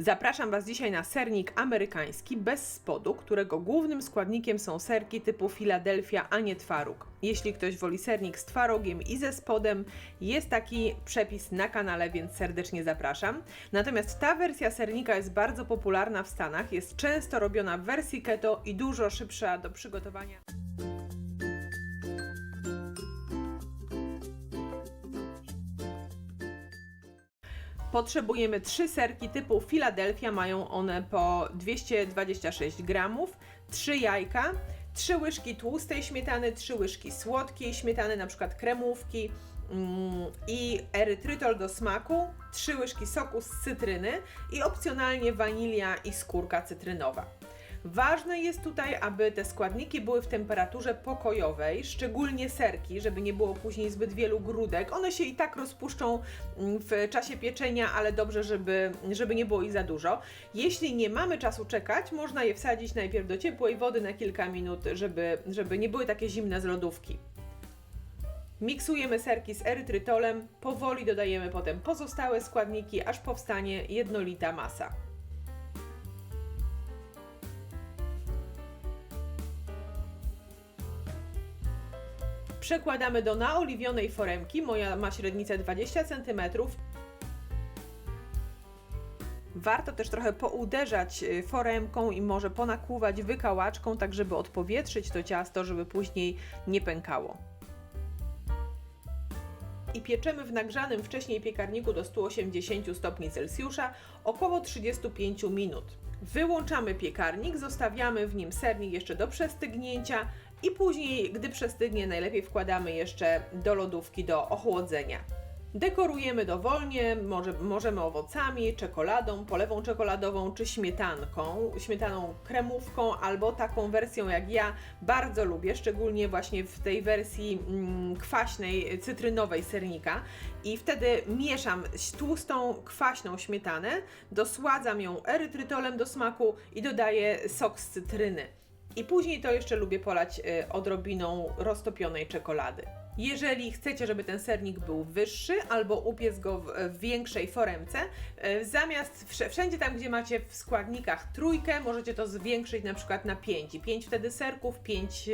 Zapraszam Was dzisiaj na sernik amerykański bez spodu, którego głównym składnikiem są serki typu Philadelphia, a nie twaróg. Jeśli ktoś woli sernik z twarogiem i ze spodem, jest taki przepis na kanale, więc serdecznie zapraszam. Natomiast ta wersja sernika jest bardzo popularna w Stanach, jest często robiona w wersji keto i dużo szybsza do przygotowania. Potrzebujemy trzy serki typu Philadelphia, mają one po 226 gramów, trzy jajka, trzy łyżki tłustej śmietany, trzy łyżki słodkiej śmietany, na przykład kremówki mm, i erytrytol do smaku, trzy łyżki soku z cytryny i opcjonalnie wanilia i skórka cytrynowa. Ważne jest tutaj, aby te składniki były w temperaturze pokojowej, szczególnie serki, żeby nie było później zbyt wielu grudek. One się i tak rozpuszczą mm, w czasie pieczenia, ale dobrze, żeby, żeby nie było ich za dużo. Jeśli nie mamy czasu czekać, można je wsadzić najpierw do ciepłej wody na kilka minut, żeby, żeby nie były takie zimne z lodówki. Miksujemy serki z erytrytolem, powoli dodajemy potem pozostałe składniki, aż powstanie jednolita masa. Przekładamy do naoliwionej foremki, moja ma średnicę 20 cm. Warto też trochę pouderzać y, foremką i może ponakłuwać wykałaczką, tak żeby odpowietrzyć to ciasto, żeby później nie pękało. I pieczemy w nagrzanym wcześniej piekarniku do 180 stopni Celsjusza około 35 minut. Wyłączamy piekarnik, zostawiamy w nim sernik jeszcze do przestygnięcia i później, gdy przestygnie, najlepiej wkładamy jeszcze do lodówki do ochłodzenia. Dekorujemy dowolnie, może, możemy owocami, czekoladą, polewą czekoladową czy śmietanką, śmietaną kremówką albo taką wersją jak ja bardzo lubię, szczególnie właśnie w tej wersji mm, kwaśnej, cytrynowej sernika i wtedy mieszam tłustą, kwaśną śmietanę, dosładzam ją erytrytolem do smaku i dodaję sok z cytryny. I później to jeszcze lubię polać y, odrobiną roztopionej czekolady. Jeżeli chcecie, żeby ten sernik był wyższy albo upiec go w, większej foremce, y, zamiast wsz- wszędzie tam, gdzie macie w składnikach trójkę, możecie to zwiększyć na przykład na 5. 5 wtedy serków, 5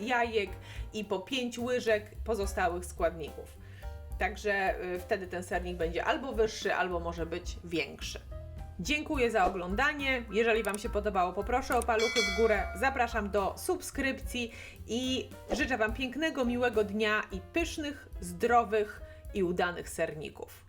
jajek i po 5 łyżek pozostałych składników. Także y, wtedy ten sernik będzie albo wyższy, albo może być większy. Dziękuję za oglądanie. Jeżeli Wam się podobało, poproszę o paluchy w górę. Zapraszam do subskrypcji i życzę Wam pięknego, miłego dnia i pysznych, zdrowych i udanych serników.